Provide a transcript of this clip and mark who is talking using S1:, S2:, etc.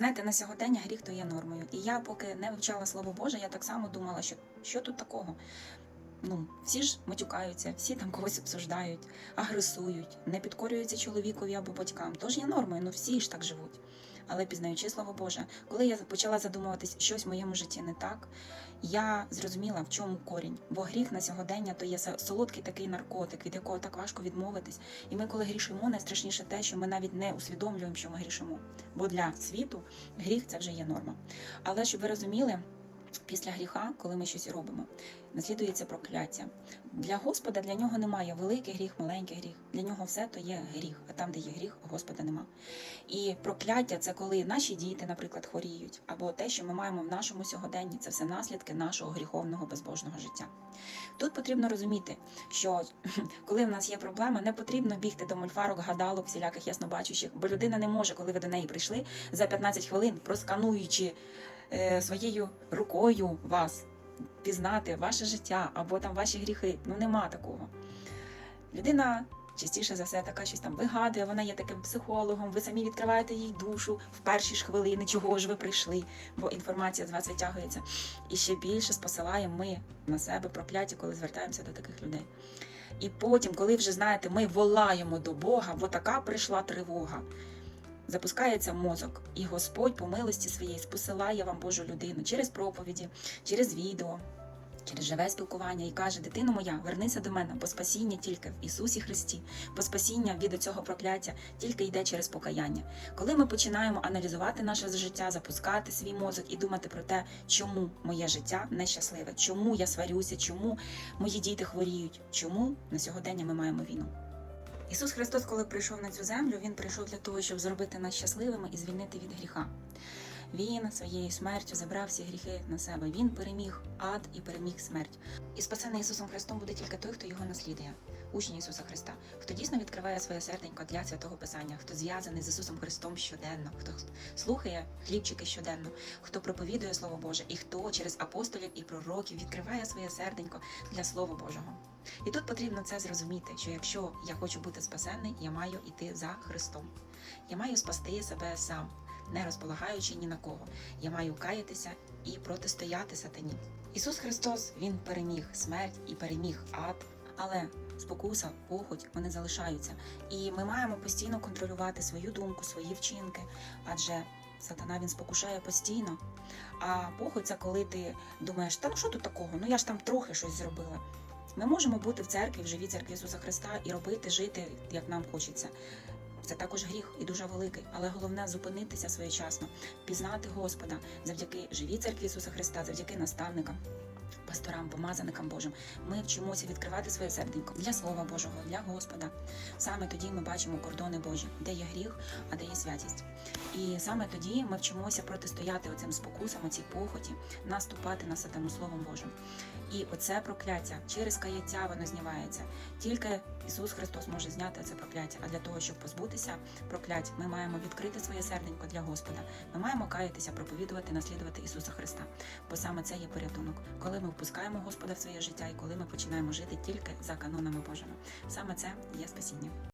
S1: знаєте, на сьогодення гріх то є нормою. І я, поки не вивчала слово Боже, я так само думала, що що тут такого? Ну, всі ж матюкаються, всі там когось обсуждають, агресують, не підкорюються чоловікові або батькам. Тож є нормою, ну всі ж так живуть. Але пізнаючи слово Боже, коли я почала задумуватись, щось в моєму житті не так, я зрозуміла, в чому корінь. Бо гріх на сьогодення то є солодкий такий наркотик, від якого так важко відмовитись. І ми, коли грішимо, найстрашніше те, що ми навіть не усвідомлюємо, що ми грішимо. Бо для світу гріх це вже є норма. Але щоб ви розуміли, після гріха, коли ми щось робимо, наслідується прокляття. Для Господа для нього немає великий гріх, маленький гріх. Для нього все то є гріх, а там, де є гріх, Господа нема. І прокляття це коли наші діти, наприклад, хворіють, або те, що ми маємо в нашому сьогоденні, це все наслідки нашого гріховного безбожного життя. Тут потрібно розуміти, що коли в нас є проблема, не потрібно бігти до мульфарок, гадалок, всіляких яснобачущих, бо людина не може, коли ви до неї прийшли, за 15 хвилин, проскануючи своєю рукою вас, пізнати ваше життя або там ваші гріхи. Ну нема такого. Людина частіше за все така щось там вигадує, вона є таким психологом, ви самі відкриваєте їй душу в перші ж хвилини, чого ж ви прийшли, бо інформація з вас витягується. І ще більше спосилаємо ми на себе прокляття, коли звертаємося до таких людей. І потім, коли вже знаєте, ми волаємо до Бога, бо така прийшла тривога. Запускається мозок, і Господь по милості своєї спосилає вам Божу людину через проповіді, через відео, через живе спілкування і каже: Дитино моя, вернися до мене, бо спасіння тільки в Ісусі Христі, бо спасіння від цього прокляття тільки йде через покаяння. Коли ми починаємо аналізувати наше життя, запускати свій мозок і думати про те, чому моє життя нещасливе, чому я сварюся, чому мої діти хворіють, чому на сьогодення ми маємо війну. Ісус Христос, коли прийшов на цю землю, Він прийшов для того, щоб зробити нас щасливими і звільнити від гріха. Він своєю смертю забрав всі гріхи на себе. Він переміг ад і переміг смерть. І спасений Ісусом Христом буде тільки той, хто його наслідує, учні Ісуса Христа, хто дійсно відкриває своє серденько для святого Писання, хто зв'язаний з Ісусом Христом щоденно, хто слухає хлібчики щоденно, хто проповідує Слово Боже, і хто через апостолів і пророків відкриває своє серденько для Слова Божого. І тут потрібно це зрозуміти, що якщо я хочу бути спасенний, я маю йти за Христом. Я маю спасти себе сам, не розполагаючи ні на кого. Я маю каятися і протистояти сатані. Ісус Христос Він переміг смерть і переміг ад, але спокуса, похоть вони залишаються. І ми маємо постійно контролювати свою думку, свої вчинки, адже сатана він спокушає постійно. А похоть це коли ти думаєш, та ну що тут такого? Ну я ж там трохи щось зробила. Ми можемо бути в церкві, в живій церкві Ісуса Христа і робити, жити, як нам хочеться. Це також гріх і дуже великий, але головне зупинитися своєчасно, пізнати Господа завдяки живій церкві Ісуса Христа, завдяки наставникам, пасторам, помазаникам Божим. Ми вчимося відкривати своє серденько для Слова Божого, для Господа. Саме тоді ми бачимо кордони Божі, де є гріх, а де є святість. І саме тоді ми вчимося протистояти оцим спокусам, оцій похоті, наступати на сатану Словом Божим. І оце прокляття через каяття воно знімається. Тільки Ісус Христос може зняти це прокляття. А для того, щоб позбутися проклять, ми маємо відкрити своє серденько для Господа. Ми маємо каятися, проповідувати, наслідувати Ісуса Христа. Бо саме це є порятунок, коли ми впускаємо Господа в своє життя і коли ми починаємо жити тільки за канонами Божими. Саме це є спасіння.